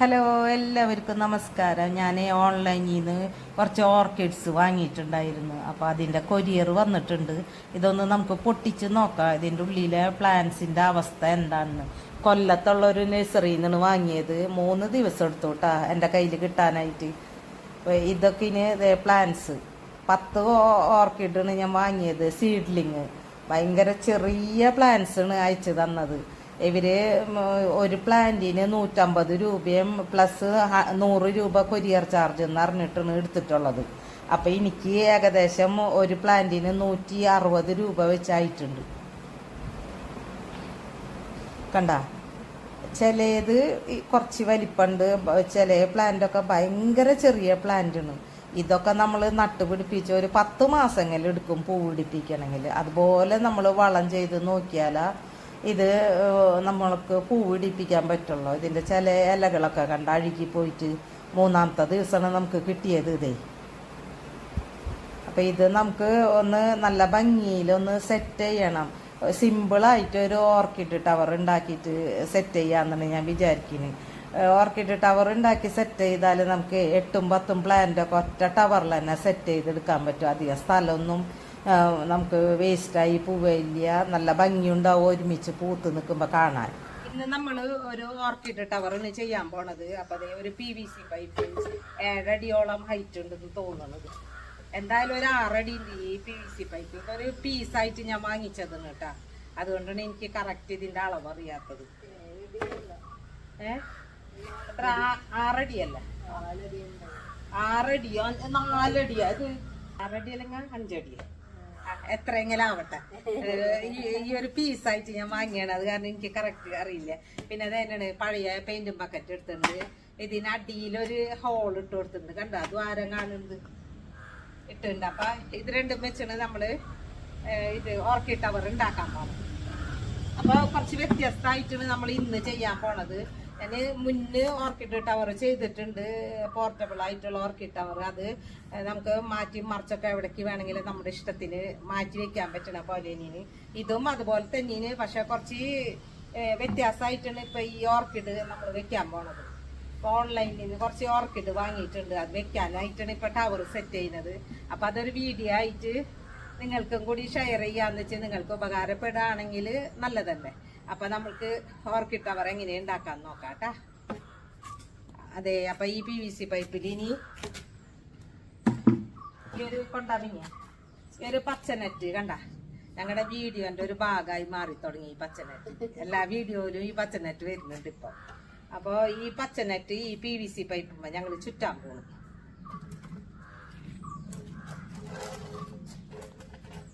Hello എല്ലാവർക്കും നമസ്കാരം. ഞാൻ ഓൺലൈനിൽ നിന്ന് കുറച്ച് ഓർക്കിഡ്സ് വാങ്ങിയിട്ടുണ്ടായിരുന്നു. അപ്പോൾ അതിന്റെ കൊരിയർ വന്നിട്ടുണ്ട്. ഇതൊന്ന് നമുക്ക് പൊട്ടിച്ച് നോക്കാം. ഇതിന്റെ ഉള്ളിലെ പ്ലാന്റ്സിന്റെ അവസ്ഥ എന്താണെന്ന്. കൊല്ലത്തുള്ളൊരു നഴ്സറിയിൽ നിന്നാണ് വാങ്ങിയത് മൂന്ന് ദിവസം എടുത്തു കേട്ടാ എന്റെ കയ്യിൽ കിട്ടാനായിട്ട്. ഇതൊക്കെ ഇനി പ്ലാന്റ്സ്. പത്ത് ഓർക്കിഡാണ് ഞാൻ വാങ്ങിയത്. സീഡ്ലിങ്. ഭയങ്കര ചെറിയ പ്ലാന്റ്സാണ് അയച്ചു തന്നത്. ഇവർ ഒരു പ്ലാന്റിന് നൂറ്റമ്പത് രൂപയും പ്ലസ് നൂറ് രൂപ കൊരിയർ ചാർജ് എന്ന് പറഞ്ഞിട്ടാണ് എടുത്തിട്ടുള്ളത്. അപ്പൊ എനിക്ക് ഏകദേശം ഒരു പ്ലാന്റിന് നൂറ്റി അറുപത് രൂപ വെച്ചായിട്ടുണ്ട്. കണ്ട? ചിലത് കുറച്ച് വലിപ്പമുണ്ട് ചില പ്ലാന്റൊക്കെ ഭയങ്കര ചെറിയ പ്ലാന്റാണ് ഇതൊക്കെ നമ്മൾ നട്ടുപിടിപ്പിച്ച് ഒരു പത്ത് മാസമെങ്കിലും എടുക്കും പൂ പിടിപ്പിക്കണമെങ്കിൽ അതുപോലെ നമ്മൾ വളം ചെയ്ത് നോക്കിയാൽ ഇത് നമ്മൾക്ക് പൂ പിടിപ്പിക്കാൻ പറ്റുള്ളൂ. ഇതിന്റെ ചില ഇലകളൊക്കെ കണ്ട അഴുകി പോയിട്ട് മൂന്നാമത്തെ ദിവസമാണ് നമുക്ക് കിട്ടിയത് ഇതേ. അപ്പം ഇത് നമുക്ക് ഒന്ന് നല്ല ഭംഗിയിൽ ഒന്ന് സെറ്റ് ചെയ്യണം. സിമ്പിളായിട്ട് ഒരു ഓർക്കിഡ് ടവർ ഉണ്ടാക്കിയിട്ട് സെറ്റ് ചെയ്യാമെന്നാണ് ഞാൻ വിചാരിക്കുന്നത് ഓർക്കിഡ് ടവർ ഉണ്ടാക്കി സെറ്റ് ചെയ്താൽ നമുക്ക് എട്ടും പത്തും പ്ലാന്റൊക്കെ ഒറ്റ ടവറിൽ തന്നെ സെറ്റ് ചെയ്തെടുക്കാൻ പറ്റും. അധികം സ്ഥലമൊന്നും നമുക്ക് വേസ്റ്റായി പൂവില്ല നല്ല ഭംഗിയുണ്ടാവും ഒരുമിച്ച് പൂത്ത് നിൽക്കുമ്പോൾ കാണാൻ. ഇന്ന് നമ്മൾ ഒരു ഓർക്കിഡ് ടവറിന് ചെയ്യാൻ പോണത്. അപ്പൊ അതേ ഒരു പി വി സി പൈപ്പ് ഏഴടിയോളം ഹൈറ്റ് ഉണ്ടെന്ന് തോന്നുന്നത് എന്തായാലും ഒരു ആറടി ഉണ്ട് ഈ പി വി സി പൈപ്പ് ഇതൊരു പീസായിട്ട് ഞാൻ വാങ്ങിച്ചതെന്ന് കേട്ടാ. അതുകൊണ്ടാണ് എനിക്ക് കറക്റ്റ് ഇതിന്റെ അളവ് അറിയാത്തത്. ഏഹ് ആറടിയല്ല. ആറടിയോ? നാലടിയോ? അത് ആറടി അല്ലെങ്കിൽ അഞ്ചടിയോ? എത്രയെങ്കിലും ആവട്ടെ ഈ ഒരു പീസായിട്ട് ഞാൻ വാങ്ങിയാണ്. അത് കാരണം എനിക്ക് കറക്റ്റ് അറിയില്ല. പിന്നെ അത് തന്നെയാണ് പഴയ പെയിന്റും ബക്കറ്റ് എടുത്തിട്ടുണ്ട്. ഇതിന് അടിയിലൊരു ഹോൾ ഇട്ട് കൊടുത്തിട്ടുണ്ട്. കണ്ടോ? അത് ആരം കാണുന്നത് ഇട്ടുണ്ട് അപ്പൊ ഇത് രണ്ടും വെച്ചാണ് നമ്മൾ ഇത് ഓർക്കിഡ് ടവർ ഉണ്ടാക്കാൻ പോകുന്നത് അപ്പൊ കുറച്ച് വ്യത്യസ്തമായിട്ടാണ് നമ്മൾ ഇന്ന് ചെയ്യാൻ പോണത്. ഞാൻ മുന്നേ ഓർക്കിഡ് ടവർ ചെയ്തിട്ടുണ്ട്. പോർട്ടബിൾ ആയിട്ടുള്ള ഓർക്കിഡ് ടവർ അത് നമുക്ക് മാറ്റി മറിച്ചൊക്കെ എവിടേക്ക് വേണമെങ്കിലും നമ്മുടെ ഇഷ്ടത്തിന് മാറ്റി വെക്കാൻ പറ്റണ പോലെ ഇനി. ഇതും അതുപോലെ തന്നെയാണ്. പക്ഷെ കുറച്ച് വ്യത്യാസമായിട്ടാണ് ഇപ്പൊ ഈ ഓർക്കിഡ് നമ്മൾ വെക്കാൻ പോണത്. ഓൺലൈനിൽ നിന്ന് കുറച്ച് ഓർക്കിഡ് വാങ്ങിയിട്ടുണ്ട്. അത് വെക്കാനായിട്ടാണ് ഇപ്പൊ ടവർ സെറ്റ് ചെയ്യുന്നത്. അപ്പൊ അതൊരു വീഡിയോ ആയിട്ട് നിങ്ങൾക്കും കൂടി ഷെയർ ചെയ്യാന്ന് വെച്ചാൽ നിങ്ങൾക്ക് ഉപകാരപ്പെടുകയാണെങ്കിൽ നല്ലതല്ലേ? അപ്പൊ നമ്മൾക്ക് ഓർക്കിഡ് ടവർ എങ്ങനെ ഉണ്ടാക്കാൻ നോക്കാം കേട്ടാ അതെ അപ്പൊ ഈ പി വി സി പൈപ്പിൽ ഇനി ഒരു കൊണ്ടാമിങ്ങ ഒരു പച്ചനെറ്റ് കണ്ട? ഞങ്ങളുടെ വീഡിയോന്റെ ഒരു ഭാഗമായി മാറി തുടങ്ങി ഈ പച്ചനെറ്റ്. എല്ലാ വീഡിയോയിലും ഈ പച്ചനെറ്റ് വരുന്നുണ്ട് ഇപ്പൊ. അപ്പൊ ഈ പച്ചനെറ്റ് ഈ പി വി സി പൈപ്പ് ഞങ്ങൾ ചുറ്റാൻ പോകും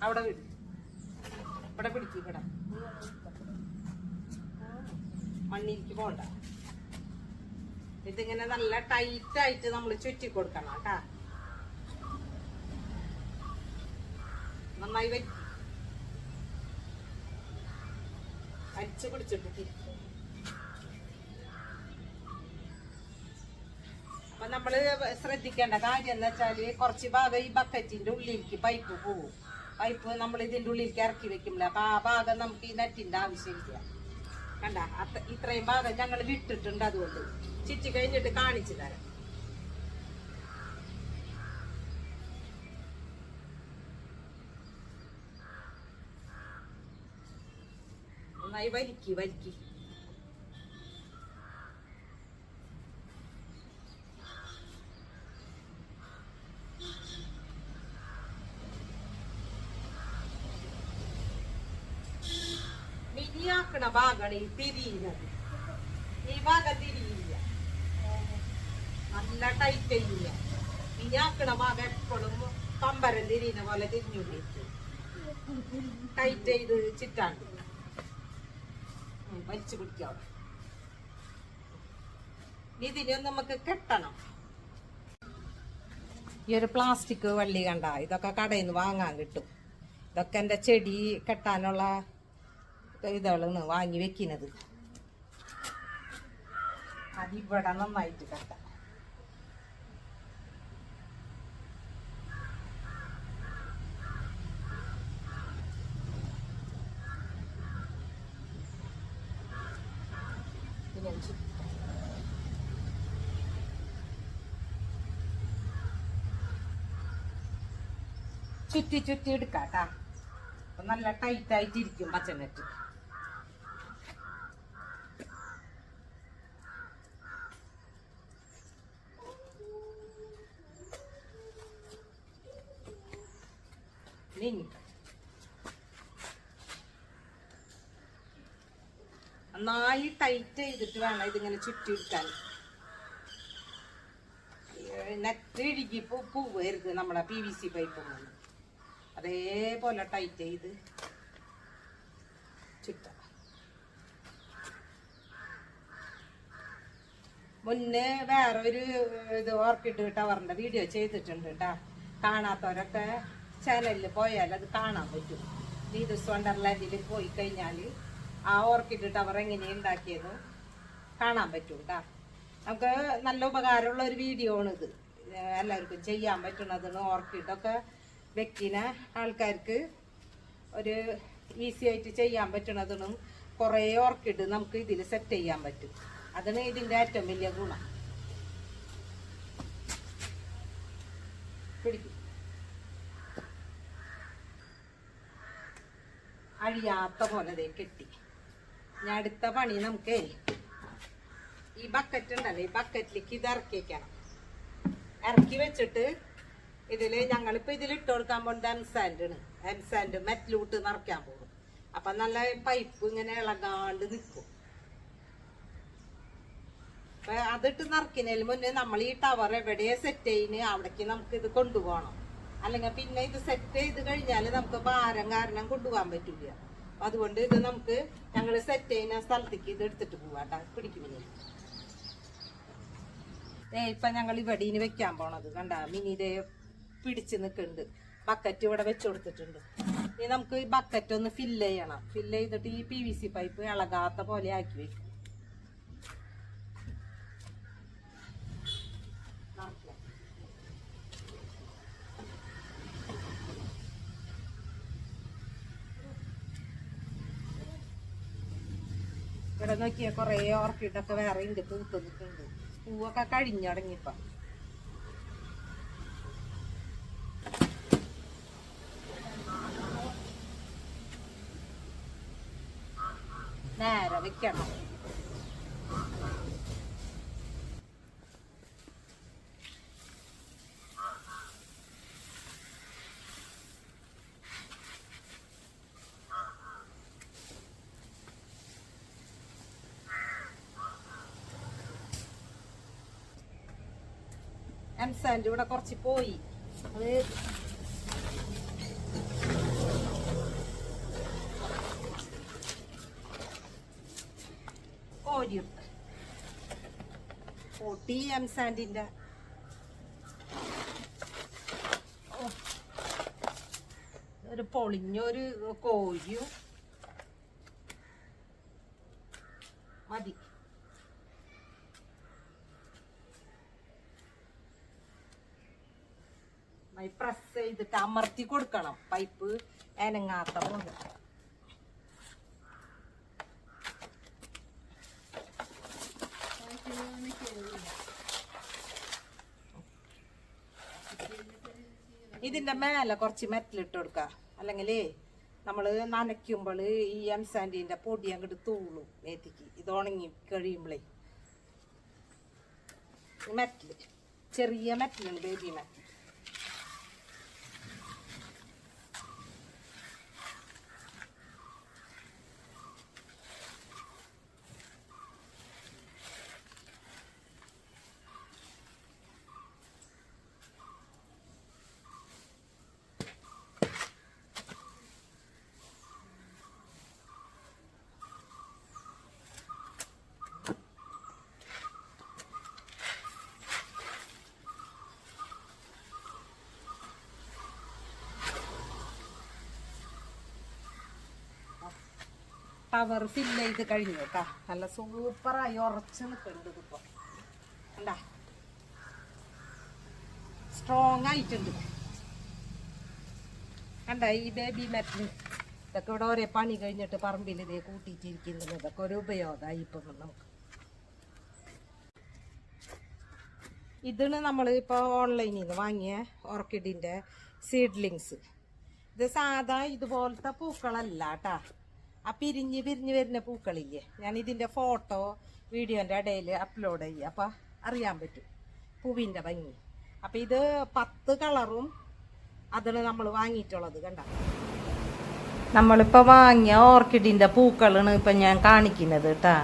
അവിടെ വിട് ഇവിടെ പിടിക്കും ഇവിടെ. മണ്ണിലേക്ക് പോണ്ട ഇതിങ്ങനെ നല്ല ടൈറ്റ് ആയിട്ട് നമ്മൾ ചുറ്റി കൊടുക്കണം കേട്ടാ. നന്നായി വറ്റി അരിച്ചു പിടിച്ചിട്ട് അപ്പൊ നമ്മൾ ശ്രദ്ധിക്കേണ്ട കാര്യം എന്ന് വെച്ചാൽ കുറച്ച് ഭാഗം ഈ ബക്കറ്റിന്റെ ഉള്ളിലേക്ക് പൈപ്പ് പോവും. പൈപ്പ് നമ്മൾ ഇതിന്റെ ഉള്ളിലേക്ക് ഇറക്കി വെക്കുമ്പോൾ അപ്പൊ ആ ഭാഗം നമുക്ക് ഈ നെറ്റിന്റെ ആവശ്യമില്ല. കണ്ട ഇത്രയും ഭാഗം ഞങ്ങൾ വിട്ടിട്ടുണ്ട് അതുകൊണ്ട്. ചിറ്റി കഴിഞ്ഞിട്ട് കാണിച്ചു തരാം. നന്നായി വലിക്കി വലിക്കി. ഭാഗമാണ് ഈ തിരിയുന്നത് ഈ ഭാഗം തിരിയില്ല നല്ല ടൈറ്റ് ചെയ്യില്ല മിനിയാക്കണ ഭാഗം എപ്പോഴും പമ്പരം തിരിയുന്ന പോലെ തിരിഞ്ഞുകൊണ്ടിരിക്കും ടൈറ്റ് ചെയ്ത് ചിറ്റാണ്ട് വലിച്ചു പിടിക്കാം ഇതിനെ നമുക്ക് കെട്ടണം ഈ ഒരു പ്ലാസ്റ്റിക് വള്ളി കണ്ട ഇതൊക്കെ കടയിൽ നിന്ന് വാങ്ങാൻ കിട്ടും. ഇതൊക്കെ എന്റെ ചെടി കെട്ടാനുള്ള ഇതാണ് വാങ്ങി വെക്കുന്നത്. അതിവിടെ നന്നായിട്ട് കട്ടാം. ചുറ്റി ചുറ്റി എടുക്കാട്ടാ. നല്ല നല്ല ടൈറ്റായിട്ടിരിക്കും പച്ചനെറ്റ് നീങ്ങി നന്നായി ടൈറ്റ് ചെയ്തിട്ട് വേണം ഇതിങ്ങനെ ചുറ്റി എടുക്കാൻ നെറ്റ് ഇഴുകി പോവരുത് നമ്മളെ പി വി സി പൈപ്പ് അതേപോലെ ടൈറ്റ് ചെയ്ത് ചുറ്റാം. മുന്നേ വേറൊരു ഇത് ഓർക്കിഡ് ടവറിന്റെ വീഡിയോ ചെയ്തിട്ടുണ്ട് കേട്ടാ കാണാത്തവരൊക്കെ ചാനലിൽ പോയാൽ അത് കാണാൻ പറ്റും. നീതസ് വണ്ടർലാൻഡിൽ പോയി കഴിഞ്ഞാൽ ആ ഓർക്കിഡ് ടവർ എങ്ങനെ ഉണ്ടാക്കിയത് കാണാൻ പറ്റും കേട്ടാ നമുക്ക് നല്ല ഉപകാരമുള്ള ഒരു വീഡിയോ ആണിത്. എല്ലാവർക്കും ചെയ്യാൻ പറ്റുന്നതാണ് ഓർക്കിഡൊക്കെ വെക്കുന്ന ആൾക്കാർക്ക് ഒരു ഈസി ആയിട്ട് ചെയ്യാൻ പറ്റുന്നതും കുറേ ഓർക്കിഡ് നമുക്ക് ഇതിൽ സെറ്റ് ചെയ്യാൻ പറ്റും. അതാണ് ഇതിന്റെ ഏറ്റവും വലിയ ഗുണം. പിടിക്കും. അഴിയാത്ത പോലെ ദേ കെട്ടി. ഞാൻ അടുത്ത പണി നമുക്ക് ഈ ബക്കറ്റ് ഉണ്ടല്ലോ ഈ ബക്കറ്റിലേക്ക് ഇത് ഇറക്കി വെക്കണം. ഇറക്കി വെച്ചിട്ട് ഇതിൽ ഞങ്ങളിപ്പോൾ ഇതിൽ ഇട്ട് കൊടുക്കാൻ പോകുന്നത് എംസാൻഡ് ആണ്. എംസാൻഡ് മെറ്റലൂട്ട് നിറയ്ക്കാൻ പോകും അപ്പം നല്ല പൈപ്പ് ഇങ്ങനെ ഇളകാണ്ട് നിൽക്കും അപ്പൊ അതിട്ട് നിറക്കുന്നതിന് മുന്നേ നമ്മൾ ഈ ടവർ എവിടെയാണ് സെറ്റ് ചെയ്യുന്നത് അവിടേക്ക് നമുക്ക് ഇത് കൊണ്ടുപോകണം. അല്ലെങ്കിൽ പിന്നെ ഇത് സെറ്റ് ചെയ്ത് കഴിഞ്ഞാൽ നമുക്ക് ഭാരം കാരണം കൊണ്ടുപോകാൻ പറ്റില്ല അതുകൊണ്ട് ഇത് നമുക്ക് ഞങ്ങൾ സെറ്റ് ചെയ്യുന്ന സ്ഥലത്തേക്ക് ഇത് എടുത്തിട്ട് പോവാട്ടാ പിടിക്കുമില്ല ഏ ഇപ്പൊ ഞങ്ങൾ ഇവിടെ ഇനി വെക്കാൻ പോണത്. കണ്ട മിനിതെ പിടിച്ച് നിൽക്കുന്നുണ്ട്. ബക്കറ്റ് ഇവിടെ വെച്ചു കൊടുത്തിട്ടുണ്ട്. ഇനി നമുക്ക് ഈ ബക്കറ്റ് ഒന്ന് ഫില്ല് ചെയ്യണം. ഫില്ല് ചെയ്തിട്ട് ഈ പി വി സി പൈപ്പ് ഇളകാത്ത പോലെ ആക്കി വെക്കും. ഇവിടെ നോക്കിയാൽ കൊറേ ഓർക്കിഡൊക്കെ വേറെ ഉണ്ട് പൂത്ത് നിൽക്കുന്നുണ്ട് പൂവൊക്കെ കഴിഞ്ഞു തുടങ്ങിയപ്പോ നേരെ വെക്കണം. എംസാൻഡ് ഇവിടെ കുറച്ച് പോയി. അത് കോരിയിട്ട് പൊട്ടി ഓ. ഒരു പൊളിഞ്ഞൊരു കോരിയും മതി പ്രസ് ചെയ്തിട്ട് അമർത്തി കൊടുക്കണം. പൈപ്പ് അനങ്ങാത്ത പോലെ ഇതിന്റെ മേലെ കുറച്ച് മെറ്റലിട്ട് കൊടുക്ക. അല്ലെങ്കിൽ നമ്മൾ നനയ്ക്കുമ്പോൾ ഈ എംസാൻഡിന്റെ പൊടി അങ്ങോട്ട് തൂളും മേത്തിക്ക്. ഇത് ഉണങ്ങി കഴിയുമ്പോഴേ മെറ്റൽ ചെറിയ മെറ്റലുണ്ട് ബേബി മെറ്റൽ പവർ ഫില്ല് ചെയ്ത് കഴിഞ്ഞു കേട്ടാ. നല്ല സൂപ്പറായി ഉറച്ച് നിൽക്കുന്നുണ്ട് ഇതിപ്പോ. കണ്ടാ? സ്ട്രോങ് ആയിട്ടുണ്ട്. കണ്ട ഈ ബേബി മെറ്റൽ ഇതൊക്കെ ഇവിടെ ഒരേ പണി കഴിഞ്ഞിട്ട് പറമ്പിൽ ഇതേ കൂട്ടിയിട്ടിരിക്കുന്നത് ഇതൊക്കെ ഒരു ഉപയോഗമായി ഇപ്പം നമുക്ക്. ഇതാണ് നമ്മൾ ഇപ്പോൾ ഓൺലൈനിൽ നിന്ന് വാങ്ങിയ ഓർക്കിഡിന്റെ സീഡ്ലിങ്സ് ഇത് സാധാ ഇതുപോലത്തെ പൂക്കളല്ല കേട്ടാ. ആ പിരിഞ്ഞ് പിരിഞ്ഞ് വരുന്ന പൂക്കളില്ലേ? ഞാൻ ഇതിന്റെ ഫോട്ടോ വീഡിയോന്റെ ഇടയിൽ അപ്ലോഡ് ചെയ്യുക അപ്പം അറിയാൻ പറ്റും പൂവിന്റെ ഭംഗി. അപ്പം ഇത് പത്ത് കളറും അതാണ് നമ്മൾ വാങ്ങിയിട്ടുള്ളത് കണ്ട. നമ്മളിപ്പോൾ വാങ്ങിയ ഓർക്കിഡിന്റെ പൂക്കളാണ് ഇപ്പം ഞാൻ കാണിക്കുന്നത് കേട്ടാ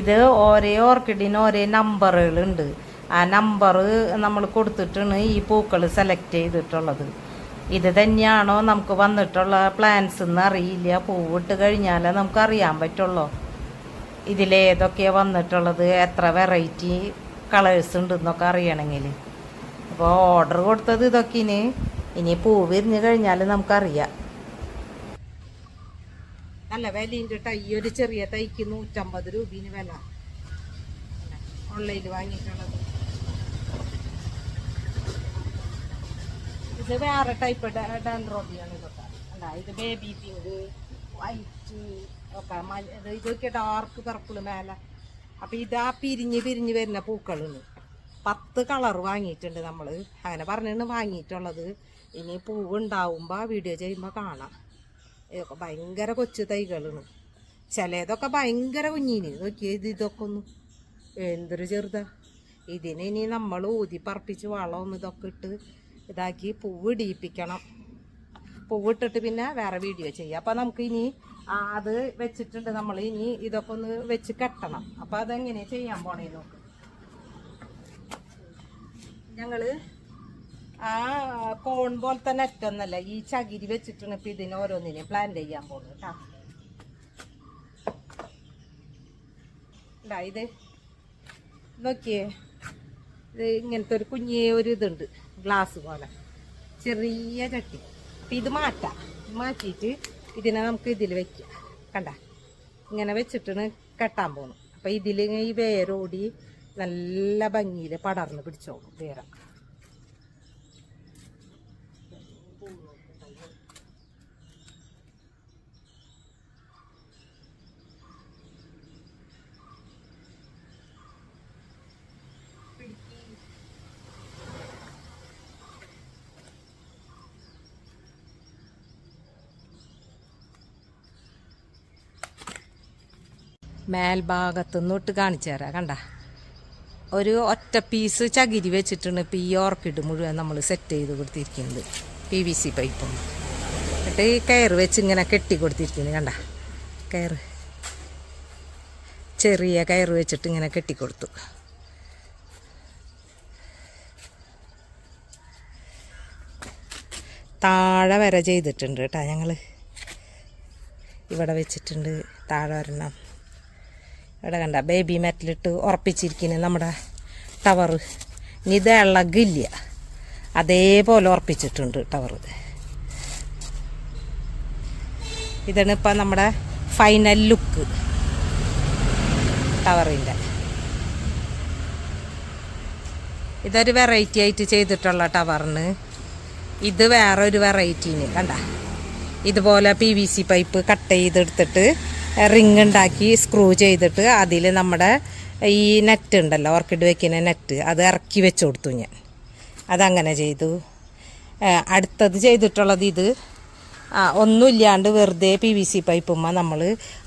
ഇത് ഓരോ ഓർക്കിഡിന് ഓരോ നമ്പറുകളുണ്ട് ആ നമ്പർ നമ്മൾ കൊടുത്തിട്ടാണ് ഈ പൂക്കൾ സെലക്ട് ചെയ്തിട്ടുള്ളത്. ഇത് തന്നെയാണോ നമുക്ക് വന്നിട്ടുള്ള പ്ലാന്റ്സ് എന്ന് അറിയില്ല. പൂവിട്ട് കഴിഞ്ഞാലേ നമുക്ക് അറിയാൻ പറ്റുള്ളൂ. ഇതിലേതൊക്കെയാണ് വന്നിട്ടുള്ളത് എത്ര വെറൈറ്റി കളേഴ്സ് ഉണ്ടെന്നൊക്കെ അറിയണമെങ്കിൽ. അപ്പോൾ ഓർഡർ കൊടുത്തത് ഇതൊക്കെയാണ് ഇനി പൂ വിരിഞ്ഞ് കഴിഞ്ഞാൽ നമുക്കറിയാം. നല്ല വിലയുണ്ട് കേട്ടോ. ഈ ഒരു ചെറിയ തൈക്ക് നൂറ്റമ്പത് രൂപീന് വില. ഓൺലൈനിൽ വാങ്ങിയിട്ടുള്ളത്. ഇത് വേറെ ടൈപ്പ് ഡാൻഡ്രോബിയാണ് ഇതൊക്കെ അല്ല ഇത് ബേബി പിങ്ക് വൈറ്റ് ഒക്കെ മല ഇത് ഇതൊക്കെ ഡാർക്ക് പർപ്പിൾ മേലെ. അപ്പൊ ഇതാ പിരിഞ്ഞ് പിരിഞ്ഞ് വരുന്ന പൂക്കളാണ്. പത്ത് കളർ വാങ്ങിയിട്ടുണ്ട് നമ്മൾ അങ്ങനെ പറഞ്ഞാണ് വാങ്ങിയിട്ടുള്ളത്. ഇനി പൂവ് ഉണ്ടാവുമ്പോൾ വീഡിയോ ചെയ്യുമ്പോൾ കാണാം. ഇതൊക്കെ ഭയങ്കര കൊച്ചു തൈകളാണ്. ചിലതൊക്കെ ഭയങ്കര കുഞ്ഞിന്. നോക്കിയാൽ ഇത് ഇതൊക്കെ ഒന്ന് എന്തൊരു ചെറുതാ. ഇതിന് ഇനി നമ്മൾ ഊതി പറപ്പിച്ച് വളമൊന്നും ഇതൊക്കെ ഇട്ട് ഇതാക്കി പൂവ് ഇടിയിപ്പിക്കണം. പൂവിട്ടിട്ട് പിന്നെ വേറെ വീഡിയോ ചെയ്യാം. അപ്പം നമുക്ക് ഇനി അത് വെച്ചിട്ടുണ്ട് നമ്മൾ ഇനി ഇതൊക്കെ ഒന്ന് വെച്ച് കെട്ടണം. അപ്പം അതെങ്ങനെ ചെയ്യാൻ പോണേ നോക്ക്. ഞങ്ങൾ ആ കോൺ പോലത്തെ നെറ്റൊന്നല്ല ഈ ചകിരി വെച്ചിട്ടാണ് ഇപ്പം ഇതിന് ഓരോന്നിനെയും പ്ലാൻ ചെയ്യാൻ പോകുന്നത് കേട്ടാ ഇത്. നോക്കിയേ. ഇത് ഇങ്ങനത്തെ ഒരു കുഞ്ഞേ ഒരു ഇതുണ്ട്. ഗ്ലാസ് പോലെ. ചെറിയ ചട്ടി. അപ്പം ഇത് മാറ്റാം. മാറ്റിയിട്ട് ഇതിനെ നമുക്ക് ഇതിൽ വെക്കാം. കണ്ട? ഇങ്ങനെ വെച്ചിട്ടാണ് കെട്ടാൻ പോകുന്നു അപ്പം ഇതിൽ ഈ വേരോടി നല്ല ഭംഗിയിൽ പടർന്ന് പിടിച്ചോളും വേറെ. മേൽഭാഗത്ത് നിന്നിട്ട് കാണിച്ചു തരാം കണ്ട? ഒരു ഒറ്റ പീസ് ചകിരി വെച്ചിട്ടാണ് ഇപ്പോൾ ഈ ഓർക്കിഡ് മുഴുവൻ നമ്മൾ സെറ്റ് ചെയ്ത് കൊടുത്തിരിക്കുന്നത് പി വി സി പൈപ്പും എന്നിട്ട് ഈ കയർ വെച്ച് ഇങ്ങനെ കെട്ടി കൊടുത്തിരിക്കുന്നത് കണ്ട? കയർ ചെറിയ കയർ വെച്ചിട്ട് ഇങ്ങനെ കെട്ടിക്കൊടുത്തു താഴെ വരെ ചെയ്തിട്ടുണ്ട് കേട്ടോ ഞങ്ങൾ ഇവിടെ വെച്ചിട്ടുണ്ട് താഴെ ഒരെണ്ണം. ഇവിടെ കണ്ട ബേബി മെറ്റലിട്ട് ഉറപ്പിച്ചിരിക്കുന്നത് നമ്മുടെ ടവർ ഇനി ഇത് അതേപോലെ ഉറപ്പിച്ചിട്ടുണ്ട് ടവർ ഇതാണ് ഇപ്പം നമ്മുടെ ഫൈനൽ ലുക്ക് ടവറിന്റെ ഇതൊരു വെറൈറ്റി ആയിട്ട് ചെയ്തിട്ടുള്ള ടവറിന് ഇത് വേറൊരു വെറൈറ്റീന് കണ്ട? ഇതുപോലെ P V C pipe cut ചെയ്തെടുത്തിട്ട് റിങ് ഉണ്ടാക്കി സ്ക്രൂ ചെയ്തിട്ട് അതിൽ നമ്മുടെ ഈ നെറ്റ് ഉണ്ടല്ലോ ഓർക്കിഡ് വെക്കുന്ന നെറ്റ് അത് ഇറക്കി വെച്ച് കൊടുത്തു ഞാൻ. അതങ്ങനെ ചെയ്തു. അടുത്തത് ചെയ്തിട്ടുള്ളത് ഇത് ഒന്നുമില്ലാണ്ട് വെറുതെ പി വി സി പൈപ്പുമ്മ നമ്മൾ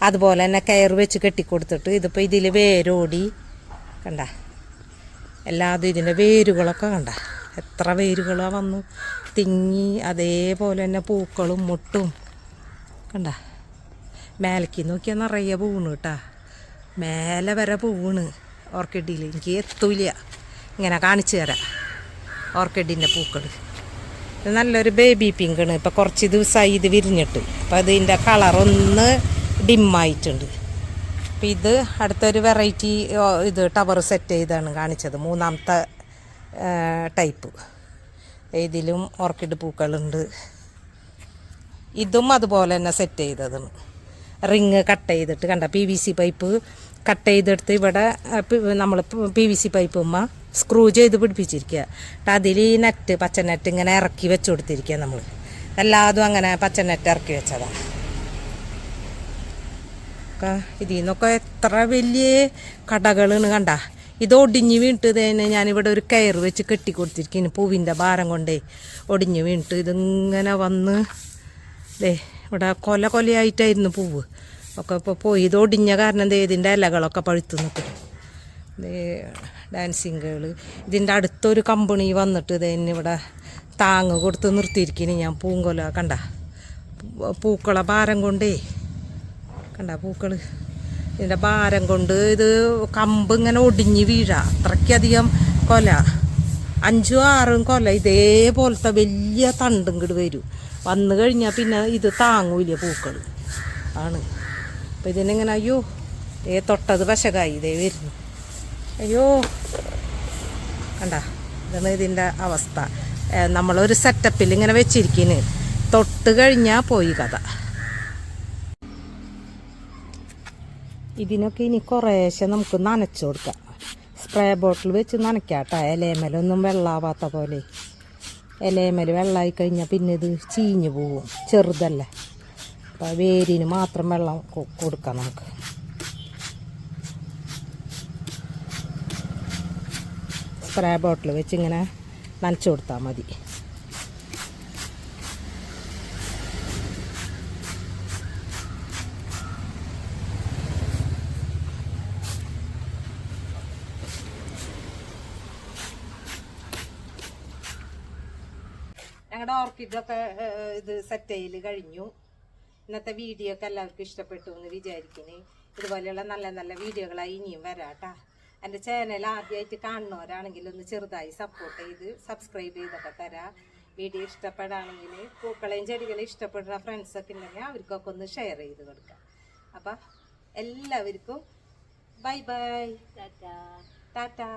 അതുപോലെ തന്നെ കയർ വെച്ച് കെട്ടിക്കൊടുത്തിട്ട് ഇതിപ്പോൾ ഇതിൽ വേരോടി കണ്ട? എല്ലാതും ഇതിന്റെ വേരുകളൊക്കെ കണ്ട? എത്ര വേരുകളാണ് വന്നു? തിങ്ങി അതേപോലെ തന്നെ പൂക്കളും മുട്ടും കണ്ട? മേലേക്ക് നോക്കിയാൽ നിറയെ പൂണ് കേട്ടാ. മേലെ വരെ പൂണ് ഓർക്കിഡിയിൽ എനിക്ക് എത്തൂല ഇങ്ങനെ കാണിച്ചു തരാം. ഓർക്കിഡിന്റെ പൂക്കൾ ഇത് നല്ലൊരു ബേബി പിങ്കാണ് ഇപ്പം കുറച്ച് ദിവസമായി ഇത് വിരിഞ്ഞിട്ട്. അപ്പം അതിന്റെ കളറൊന്ന് ഡിമ്മായിട്ടുണ്ട് അപ്പം ഇത് അടുത്തൊരു വെറൈറ്റി ഇത് ടവർ സെറ്റ് ചെയ്താണ് കാണിച്ചത്. മൂന്നാമത്തെ ടൈപ്പ് ഇതിലും ഓർക്കിഡ് പൂക്കളുണ്ട്. ഇതും അതുപോലെ തന്നെ സെറ്റ് ചെയ്തതാണ്. റിങ് കട്ട് ചെയ്തിട്ട് കണ്ട P V C pipe cut ചെയ്തെടുത്ത് ഇവിടെ നമ്മൾ പി വി സി പൈപ്പ് ഉമ്മ സ്ക്രൂ ചെയ്ത് പിടിപ്പിച്ചിരിക്കുക എന്നിട്ട് അതിൽ ഈ നെറ്റ് പച്ച നെറ്റ് ഇങ്ങനെ ഇറക്കി വെച്ച് കൊടുത്തിരിക്കുക നമ്മൾ എല്ലാതും അങ്ങനെ പച്ച നെറ്റ് ഇറക്കി വെച്ചതാണ് ഇതിൽ നിന്നൊക്കെ എത്ര വലിയ കടകളാണ് കണ്ട. ഇത് ഒടിഞ്ഞ് വീണിട്ട് തന്നെ ഞാനിവിടെ ഒരു കയർ വെച്ച് കെട്ടി കൊടുത്തിരിക്കുന്നു പൂവിന്റെ ഭാരം കൊണ്ടേ ഒടിഞ്ഞ് വീണിട്ട് ഇതിങ്ങനെ വന്ന് ദേ ഇവിടെ കൊല കൊലയായിട്ടായിരുന്നു പൂവ്. ഒക്കെ ഇപ്പോൾ പോയി. ഇത് ഒടിഞ്ഞ കാരണം ദേ ഇതിന്റെ ഇലകളൊക്കെ പഴുത്തു നിൽക്കും ഡാൻസിങ് ഗേൾ ഇതിന്റെ അടുത്തൊരു കമ്പനി വന്നിട്ട് എന്നെ ഇവിടെ താങ്ങ് കൊടുത്ത് നിർത്തിയിരിക്കുന്നു ഞാൻ പൂങ്കൊല കണ്ട? പൂക്കളെ ഭാരം കൊണ്ടേ. കണ്ട പൂക്കൾ ഇതിന്റെ ഭാരം കൊണ്ട് ഇത് കമ്പ് ഇങ്ങനെ ഒടിഞ്ഞ് വീഴ. അത്രയ്ക്കധികം കൊല. അഞ്ചും ആറും കൊല. ഇതേപോലത്തെ വലിയ തണ്ടും ഇങ്ങോട്ട് വരും. വന്നു കഴിഞ്ഞാൽ പിന്നെ ഇത് താങ്ങൂല പൂക്കൾ ആണ്. അപ്പം ഇതിനിങ്ങനെ അയ്യോ ഏ തൊട്ടത് പശകായി ഇതേ വരുന്നു. അയ്യോ കണ്ട ഇതാണ് ഇതിന്റെ അവസ്ഥ. നമ്മളൊരു സെറ്റപ്പിൽ ഇങ്ങനെ വെച്ചിരിക്കുന്നു തൊട്ട് കഴിഞ്ഞാൽ പോയി കഥ. ഇതിനൊക്കെ ഇനി കുറേശ്ശെ നമുക്ക് നനച്ചു കൊടുക്കാം. സ്പ്രേ ബോട്ടിൽ വെച്ച് നനയ്ക്കാട്ടോ ഇലയമേലൊന്നും വെള്ളമാവാത്ത പോലെ. ഇലയമേൽ വെള്ളമായി കഴിഞ്ഞാൽ പിന്നെ ഇത് ചീഞ്ഞു പോവും ചെറുതല്ലേ. അപ്പോൾ വേരിന് മാത്രം വെള്ളം കൊടുക്കാം നമുക്ക്. സ്പ്രേ ബോട്ടിൽ വെച്ച് ഇങ്ങനെ നനച്ചു കൊടുത്താൽ മതി. ഞങ്ങളുടെ ഓർക്കിഡൊക്കെ ഇത് സെറ്റ് ചെയ്യൽ കഴിഞ്ഞു. ഇന്നത്തെ വീഡിയോ ഒക്കെ എല്ലാവർക്കും ഇഷ്ടപ്പെട്ടു എന്ന് വിചാരിക്കുന്നു. ഇതുപോലെയുള്ള നല്ല നല്ല വീഡിയോകളായി ഇനിയും വരാട്ടാ. എന്റെ ചാനൽ ആദ്യമായിട്ട് കാണുന്നവരാണെങ്കിൽ ഒന്ന് ചെറുതായി സപ്പോർട്ട് ചെയ്ത് സബ്സ്ക്രൈബ് ചെയ്തൊക്കെ തരാം. വീഡിയോ ഇഷ്ടപ്പെടുകയാണെങ്കിൽ പൂക്കളെയും ചെടികളെയും ഇഷ്ടപ്പെടുന്ന ഫ്രണ്ട്സൊക്കെ ഉണ്ടെങ്കിൽ അവർക്കൊക്കെ ഒന്ന് ഷെയർ ചെയ്ത് കൊടുക്കാം. അപ്പം എല്ലാവർക്കും ബൈ ബൈ ടാറ്റാ